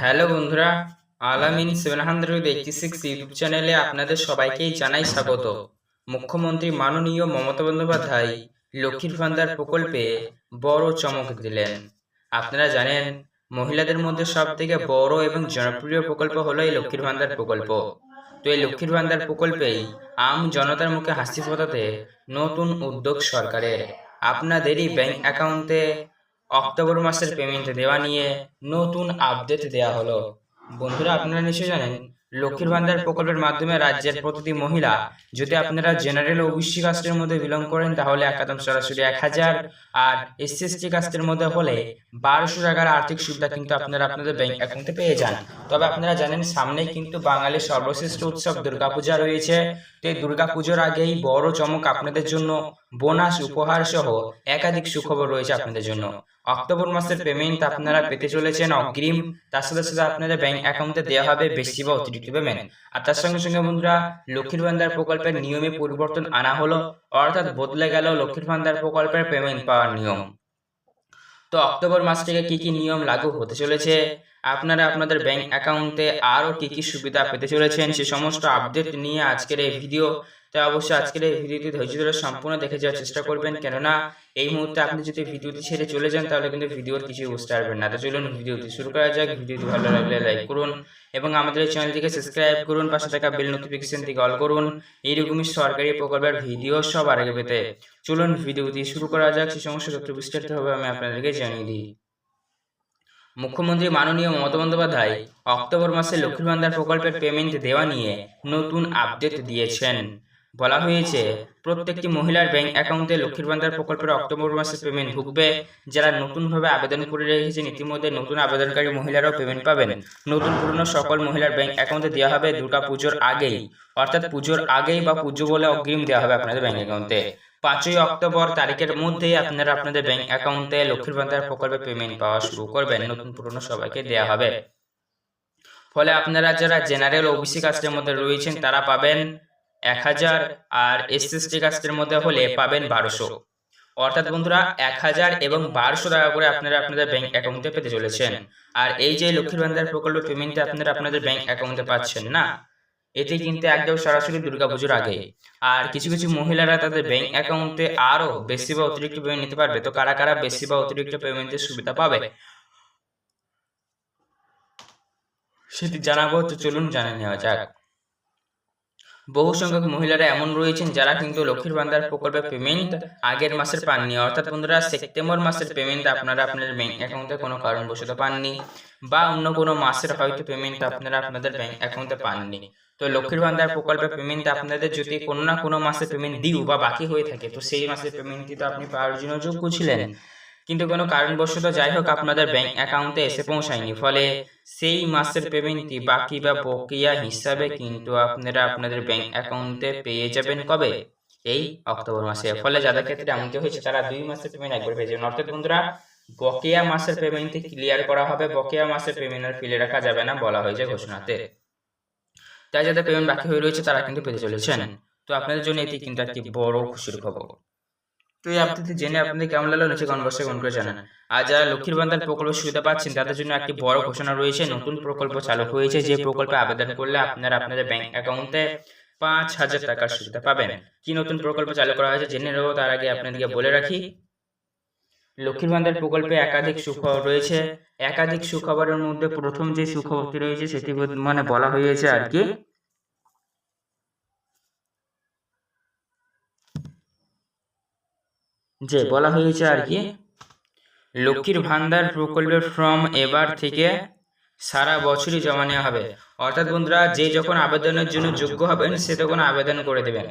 Hello বন্ধুরা Alamin seven hundred eighty six YouTube চ্যানেলে আপনাদের সবাইকেই জানাই স্বাগত। মুখ্যমন্ত্রী মাননীয় মমতা বন্দ্যোপাধ্যায় লক্ষ্মীর ভান্ডার প্রকল্পে বড় চমক দিলেন। আপনারা জানেন মহিলাদের মধ্যে সব থেকে বড় এবং জনপ্রিয় প্রকল্প হলো এই লক্ষ্মীর ভান্ডার প্রকল্প। তো এই লক্ষ্মীর ভান্ডার প্রকল্পেই আম জনতার মুখে হাসি ফোটাতে নতুন উদ্যোগ সরকারের। আপনাদেরই ব্যাংক অ্যাকাউন্টে অক্টোবর মাসের পেমেন্ট দেওয়া নিয়ে নতুন আপডেট দেওয়া হলো। বন্ধুরা, আপনারা নিশ্চয়ই জানেন, লক্ষ্মীর ভান্ডার প্রকল্পের মাধ্যমে রাজ্যের প্রতিটি মহিলা যদি আপনারা জেনারেল ওবিসি কাস্টের মধ্যে বিলং করেন, তাহলে একাদম সরাসরি এক হাজার, আর এসসি কাস্টের মধ্যে হলে বারোশো টাকার আর্থিক সুবিধা কিন্তু আপনারা আপনাদের ব্যাংক অ্যাকাউন্টে পেয়ে যান। তবে আপনারা জানেন, সামনেই কিন্তু বাঙালির সর্বশ্রেষ্ঠ উৎসব দুর্গাপূজা রয়েছে। তো এই দুর্গাপুজোর আগেই বড় চমক আপনাদের জন্য বোনাস, উপহার সহ একাধিক সুখবর রয়েছে আপনাদের জন্য। অক্টোবর মাসের পেমেন্ট আপনারা পেতে চলেছেন অগ্রিম। তার সাথে সাথে আপনাদের ব্যাংক অ্যাকাউন্টে দেওয়া হবে বেশি বা অতিরিক্ত পেমেন্ট আর তার সঙ্গে সঙ্গে বন্ধুরা, লক্ষ্মীর ভান্ডার প্রকল্পের নিয়মে পরিবর্তন আনা হলো, অর্থাৎ বদলে গেল লক্ষ্মীর ভান্ডার প্রকল্পের পেমেন্ট পাওয়ার নিয়ম। তো অক্টোবর মাস থেকে কি কি নিয়ম লাগু হতে চলেছে? আপনারা আপনাদের ব্যাংক অ্যাকাউন্টে আরও কি কি সুবিধা পেতে চলেছেন সে সমস্ত আপডেট নিয়ে আজকের এই ভিডিও তাই অবশ্যই আজকের এই ভিডিওটি ধৈর্য ধরে সম্পূর্ণ দেখে যাওয়ার চেষ্টা করবেন। কেননা, এই মুহূর্তে আপনি যদি ভিডিওটি ছেড়ে চলে যান, তাহলে কিন্তু ভিডিওর কিছু বুঝতে পারবেন না। তো চলুন ভিডিওটি শুরু করা যাক। ভিডিওটি ভালো লাগলে লাইক করুন এবং আমাদের এই চ্যানেলটিকে সাবস্ক্রাইব করুন। পাশে থাকা বেল নোটিফিকেশন থেকে অল করুন। এইরকমই সরকারি প্রকল্পের ভিডিও সবার আগে পেতে। চলুন ভিডিওটি শুরু করা যাক। সে সমস্ত তথ্য বিস্তারিতভাবে আমি আপনাদেরকে জানিয়ে দিই। মুখ্যমন্ত্রী মাননীয় মমতা বন্দ্যোপাধ্যায় অক্টোবর মাসে লক্ষ্মীর ভান্ডার প্রকল্পের পেমেন্ট দেওয়া নিয়ে নতুন আপডেট দিয়েছেন। বলা হয়েছে, প্রত্যেকটি মহিলার ব্যাংক অ্যাকাউন্টে লক্ষ্মীর ভান্ডার প্রকল্পের অক্টোবর মাসে পেমেন্ট ঢুকবে। যারা নতুনভাবে আবেদন করে রেখেছেন, ইতিমধ্যে নতুন আবেদনকারী মহিলারাও পেমেন্ট পাবেন। নতুন পুরনো সকল মহিলার ব্যাংক অ্যাকাউন্টে দেওয়া হবে দুর্গা পুজোর আগেই। অর্থাৎ পুজোর আগেই বা পুজো বলে অগ্রিম দেওয়া হবে আপনাদের ব্যাংক অ্যাকাউন্টে পাঁচই অক্টোবর তারিখের মধ্যেই আপনারা আপনাদের ব্যাংক অ্যাকাউন্টে লক্ষ্মীর ভান্ডার প্রকল্পে পেমেন্ট পাওয়া শুরু করবেন, নতুন পুরনো সবাইকে দেওয়া হবে। ফলে আপনারা যারা জেনারেল ওবিসি কাস্টের মধ্যে রয়েছেন, তারা পাবেন এক হাজার আর এসসি এসটি কাস্টের মধ্যে হলে পাবেন বারোশো। অর্থাৎ বন্ধুরা, এক হাজার এবং বারোশো টাকা করে আপনারা আপনাদের ব্যাংক অ্যাকাউন্টে পেতে চলেছেন। আর এই যে লক্ষ্মীর ভান্ডার প্রকল্প পেমেন্টটা আপনারা আপনাদের ব্যাংক অ্যাকাউন্টে পাচ্ছেন না এটি কিন্তু একদম সরাসরি দুর্গাপুজোর আগে। আর কিছু কিছু মহিলারা তাদের ব্যাংক অ্যাকাউন্টে আরও বেশি বা অতিরিক্ত পেমেন্ট নিতে পারবে। তো কারা কারা বেশি বা অতিরিক্ত পেমেন্টের সুবিধা পাবে? সেটি জানাব তো চলুন জানে নেওয়া যাক। বহু সংখ্যক মহিলারা এমন রয়েছেন যারা কিন্তু লক্ষ্মীর ভান্ডার প্রকল্পের পেমেন্ট আগের মাসের পাননি। অর্থাৎ বন্ধুরা, সেপ্টেম্বর মাসের পেমেন্ট আপনারা আপনাদের ব্যাংক অ্যাকাউন্টে কোনো কারণবশত পাননি বা অন্য কোনো মাসের হয়তো পেমেন্ট আপনারা আপনাদের ব্যাংক অ্যাকাউন্টে পাননি। তো লক্ষ্মীর ভান্ডার প্রকল্পের পেমেন্ট আপনাদের যদি কোনো না কোনো মাসে পেমেন্ট দিও বা বাকি হয়ে থাকে, তো সেই মাসের পেমেন্টটি তো আপনি পাওয়ার জন্য যোগ্য ছিলেন। কিন্তু কোনো কারণবশত যাই হোক আপনাদের ব্যাংক অ্যাকাউন্টে এসে পৌঁছায়নি। ফলে সেই মাসের পেমেন্টটি বাকি বা বকেয়া হিসাবে কিন্তু আপনারা আপনাদের ব্যাংক অ্যাকাউন্টে পেয়ে যাবেন কবে? এই অক্টোবর মাসে। ফলে যাদের ক্ষেত্রে এমনটি হয়েছে, তারা দুই মাসের পেমেন্ট একবার পেয়ে যাবেন। অর্থাৎ বন্ধুরা, বকেয়া মাসের পেমেন্টটি ক্লিয়ার করা হবে। বকেয়া মাসের পেমেন্ট আর ফেলে রাখা যাবে না বলা হয়েছে ঘোষণাতে। তাই যাদের পেমেন্ট বাকি হয়ে রয়েছে, তারা কিন্তু পেতে চলেছেন। তো আপনাদের জন্য এটি কিন্তু একটি বড় খুশির খবর। তো এই আপডেটটি জেনে আপনাদের কেমন লাগল নিচে কমেন্ট বক্সে কমেন্ট করে জানান আর যারা লক্ষ্মীর ভান্ডার প্রকল্প সুবিধা পাচ্ছেন তাদের জন্য একটি বড় ঘোষণা রয়েছে নতুন প্রকল্প চালু হয়েছে যে প্রকল্পে আবেদন করলে আপনারা আপনাদের ব্যাংক অ্যাকাউন্টে পাঁচ হাজার টাকার সুবিধা পাবেন। কি নতুন প্রকল্প চালু করা হয়েছে জেনে নেব তার আগে আপনাদেরকে বলে রাখি। লক্ষ্মীর ভান্ডার প্রকল্পে একাধিক সুখবর রয়েছে। একাধিক সুখবরের মধ্যে প্রথম যে সুখবরটি রয়েছে সেটি মানে বলা হয়েছে আর কি যে বলা হয়েছে আর কি লক্ষ্মীর ভান্ডার প্রকল্পের ফর্ম এবার থেকে সারা বছরই জমা নেওয়া হবে। অর্থাৎ বন্ধুরা যে যখন আবেদনের জন্য যোগ্য হবেন সে তখন আবেদন করে দেবেন।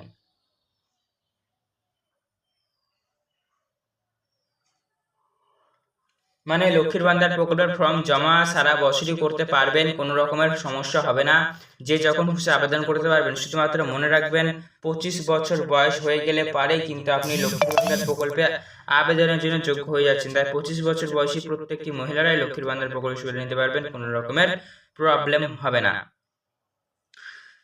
মানে লক্ষ্মীর ভান্ডার প্রকল্পের ফর্ম জমা সারা বছরই করতে পারবেন কোনো রকমের সমস্যা হবে না। যে যখন খুশি আবেদন করতে পারবেন শুধুমাত্র মনে রাখবেন পঁচিশ বছর বয়স হয়ে গেলে পারে কিন্তু আপনি লক্ষ্মীর ভান্ডার প্রকল্পে আবেদনের জন্য যোগ্য হয়ে যাচ্ছেন। তাই পঁচিশ বছর বয়সী প্রত্যেকটি মহিলারাই লক্ষ্মীর ভান্ডার প্রকল্প সুবিধা নিতে পারবেন কোনো রকমের প্রবলেম হবে না।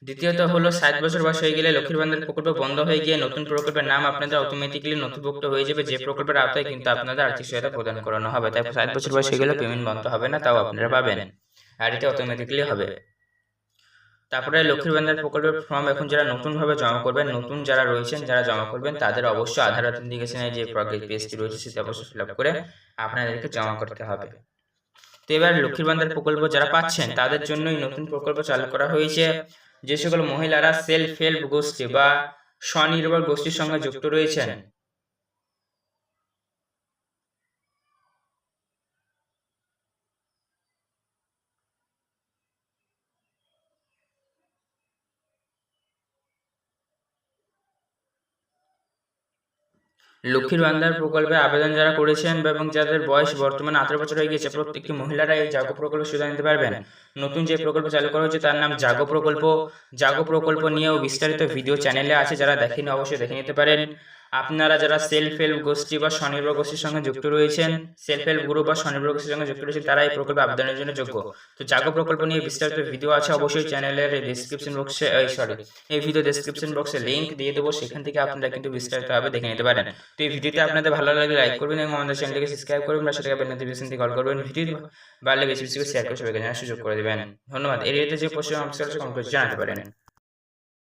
দ্বিতীয়ত হলো, ষাট বছর বয়স হয়ে গেলে লক্ষ্মীর ভান্ডার প্রকল্প বন্ধ হয়ে গিয়ে নতুন প্রকল্পের নাম আপনাদের অটোমেটিক্যালি নথিভুক্ত হয়ে যাবে। যে প্রকল্পের আওতায় কিন্তু আপনাদের আর্থিক সহায়তা প্রদান করানো হবে। তাই ষাট বছর বয়স হয়ে গেলে পেমেন্ট বন্ধ হবে না, তাও আপনারা পাবেন। আইডিতে অটোমেটিকলি হবে। তারপরে লক্ষ্মীর ভান্ডার প্রকল্পের ফর্ম এখন যারা নতুনভাবে জমা করবেন, নতুন যারা রয়েছেন, যারা জমা করবেন, তাদের অবশ্যই আধার অথেন্টিকেশনের যে প্রগ্রেস পেজটি রয়েছে, সেটা অবশ্যই ফিল আপ করে আপনাদেরকে জমা করতে হবে। তো এবার লক্ষ্মীর ভান্ডার প্রকল্প যারা পাচ্ছেন, তাদের জন্যই নতুন প্রকল্প চালু করা হয়েছে। যে সকল মহিলারা সেলফ হেল্প গোষ্ঠী বা স্বনির্ভর গোষ্ঠীর সঙ্গে যুক্ত রয়েছেন লক্ষ্মীর ভান্ডার প্রকল্পে আবেদন যারা করেছেন এবং যাদের বয়স বর্তমানে আঠারো বছর হয়ে গিয়েছে, প্রত্যেকটি মহিলারা এই জাগো প্রকল্পের সুবিধা নিতে পারবেন। নতুন যে প্রকল্প চালু করা হয়েছে তার নাম জাগো প্রকল্প। জাগো প্রকল্প নিয়েও বিস্তারিত ভিডিও চ্যানেলে আছে, যারা দেখেনি অবশ্যই দেখে নিতে পারেন। আপনারা যারা সেলফ হেল্প গোষ্ঠী বা স্বনির্ভর গোষ্ঠীর সঙ্গে যুক্ত রয়েছেন সেলফ হেল্প গ্রুপ বা স্বনির্ভর গোষ্ঠীর সঙ্গে যুক্ত রয়েছেন, তারা এই প্রকল্পে আবেদনের জন্য যোগ্য। তো জাগো প্রকল্প নিয়ে বিস্তারিত ভিডিও আছে, অবশ্যই চ্যানেলের ডিসক্রিপশন বক্সে এই সরি এই ভিডিও ডেসক্রিপশন বক্সে লিংক দিয়ে দেবো, সেখান থেকে আপনারা কিন্তু বিস্তারিতভাবে দেখে নিতে পারেন। তো এই ভিডিওতে আপনাদের ভালো লাগলে লাইক করবেন এবং আমাদের চ্যানেলটিকে সাবস্ক্রাইব করবেন বা সেটাকে বেল নোটিফিকেশন কল করবেন ভিডিও ভালো বেশি বেশি করে শেয়ার করে সবাইকে জানার সুযোগ করে দেবেন। ধন্যবাদ। এর যে প্রশ্ন করে জানাতে পারেন।